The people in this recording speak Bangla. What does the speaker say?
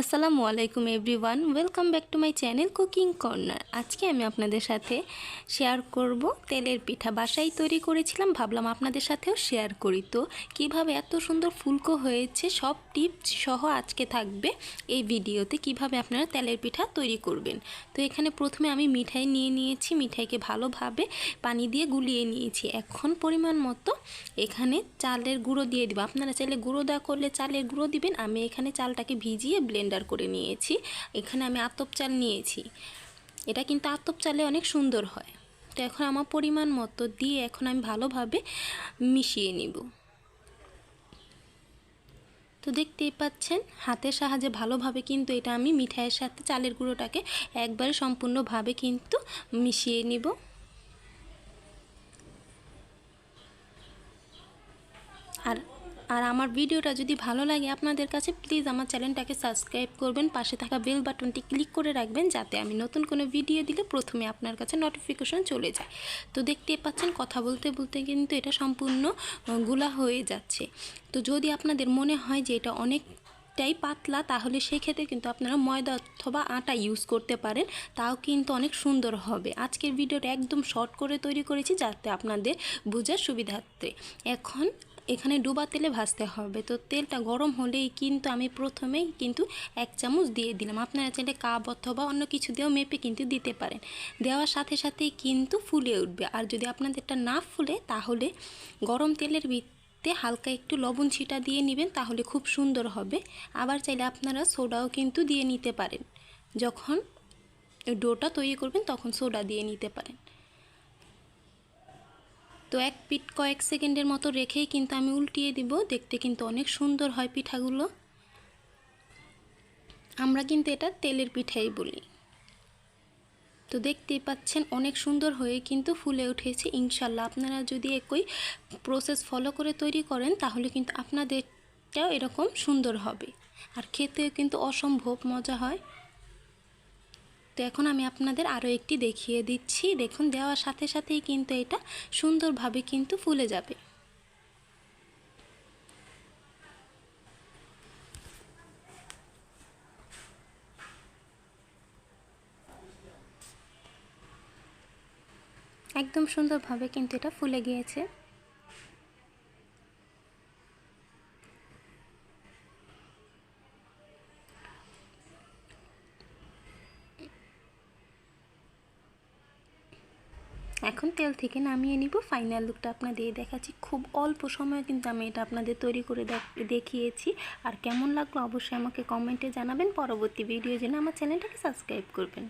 আসসালামু আলাইকুম everyone, welcome back to my channel cooking corner. আজকে আমি আপনাদের সাথে শেয়ার করব তেলের পিঠা। বাসায় তৈরি করেছিলাম, ভাবলাম আপনাদের সাথেও শেয়ার করি। তো কীভাবে এত সুন্দর ফুলকো হয়েছে, সব টিপস সহ আজকে থাকবে এই ভিডিওতে, কীভাবে আপনারা তেলের পিঠা তৈরি করবেন। তো এখানে প্রথমে আমি মিঠাই নিয়ে নিয়েছি, মিঠাইকে ভালোভাবে পানি দিয়ে গুলিয়ে নিয়েছি। এখন পরিমাণ মতো এখানে চালের গুঁড়ো দিয়ে দিব। আপনারা চাইলে গুঁড়ো দেওয়া করলে চালের গুঁড়ো দিবেন। আমি এখানে চালটাকে ভিজিয়ে ব্লেন্ডার করে নিয়েছি। এখানে আমি আতপ চাল নিয়েছি। এটা কিন্তু আতপ চালে অনেক সুন্দর হয়। তো এখন আমার পরিমাণ মতো দিয়ে এখন আমি ভালোভাবে মিশিয়ে নিব। তো দেখতেই পাচ্ছেন, হাতের সাহায্যে ভালোভাবে কিন্তু এটা আমি মিঠাইয়ের সাথে চালের গুঁড়োটাকে একবারে সম্পূর্ণভাবে কিন্তু মিশিয়ে নিব। আর আমার ভিডিওটা যদি ভালো লাগে আপনাদের কাছে প্লিজ আমার চ্যানেলটাকে সাবস্ক্রাইব করবেন, পাশে থাকা বেল বাটনটি ক্লিক করে রাখবেন, যাতে আমি নতুন কোনো ভিডিও দিলে প্রথমে আপনার কাছে নোটিফিকেশন চলে যায়। তো দেখতে পাচ্ছেন, কথা বলতে বলতে কিন্তু এটা সম্পূর্ণগুলা হয়ে যাচ্ছে। তো যদি আপনাদের মনে হয় যে এটা অনেক টাই পাতলা, তাহলে সেক্ষেত্রে কিন্তু আপনারা ময়দা অথবা আটা ইউজ করতে পারেন, তাও কিন্তু অনেক সুন্দর হবে। আজকের ভিডিওটা একদম শর্ট করে তৈরি করেছি, যাতে আপনাদের বোঝার সুবিধার্থে। এখন এখানে ডুবা তেলে ভাজতে হবে। তো তেলটা গরম হলেই কিন্তু আমি প্রথমেই কিন্তু এক চামচ দিয়ে দিলাম। আপনারা চাইলে কাপ অথবা অন্য কিছু দিয়েও মেপে কিন্তু দিতে পারেন। দেওয়ার সাথে সাথেই কিন্তু ফুলে উঠবে। আর যদি আপনাদেরটা না ফুলে, তাহলে গরম তেলের ভিত্তে হালকা একটু লবণ ছিটা দিয়ে নেবেন, তাহলে খুব সুন্দর হবে। আবার চাইলে আপনারা সোডাও কিন্তু দিয়ে নিতে পারেন। যখন ডোটা তৈরি করবেন, তখন সোডা দিয়ে নিতে পারেন। তো এক পিঠ কয়েক সেকেন্ডের মতো রেখেই কিন্তু আমি উল্টিয়ে দিব। দেখতে কিন্তু অনেক সুন্দর হয় পিঠাগুলো। আমরা কিন্তু এটা তেলের পিঠাই বলি। তো দেখতেই পাচ্ছেন, অনেক সুন্দর হয়ে কিন্তু ফুলে উঠেছে। ইনশাল্লাহ আপনারা যদি একই প্রসেস ফলো করে তৈরি করেন, তাহলে কিন্তু আপনাদেরটাও এরকম সুন্দর হবে। আর খেতেও কিন্তু অসম্ভব মজা হয়। তো এখন আমি আপনাদের আরও একটি দেখিয়ে দিচ্ছি। দেখুন, দেওয়ার সাথে সাথেই কিন্তু এটা সুন্দরভাবে কিন্তু ফুলে যাবে। একদম সুন্দরভাবে কিন্তু এটা ফুলে গিয়েছে। এখন তেল থেকে নামিয়ে নিব। ফাইনাল লুকটা আপনাদের দেখাচ্ছি। খুব অল্প সময়ে কিন্তু আমি এটা আপনাদের তৈরি করে দেখিয়েছি। আর কেমন লাগল অবশ্যই আমাকে কমেন্টে জানাবেন। পরবর্তী ভিডিও জন্য আমার চ্যানেলটাকে সাবস্ক্রাইব করবেন।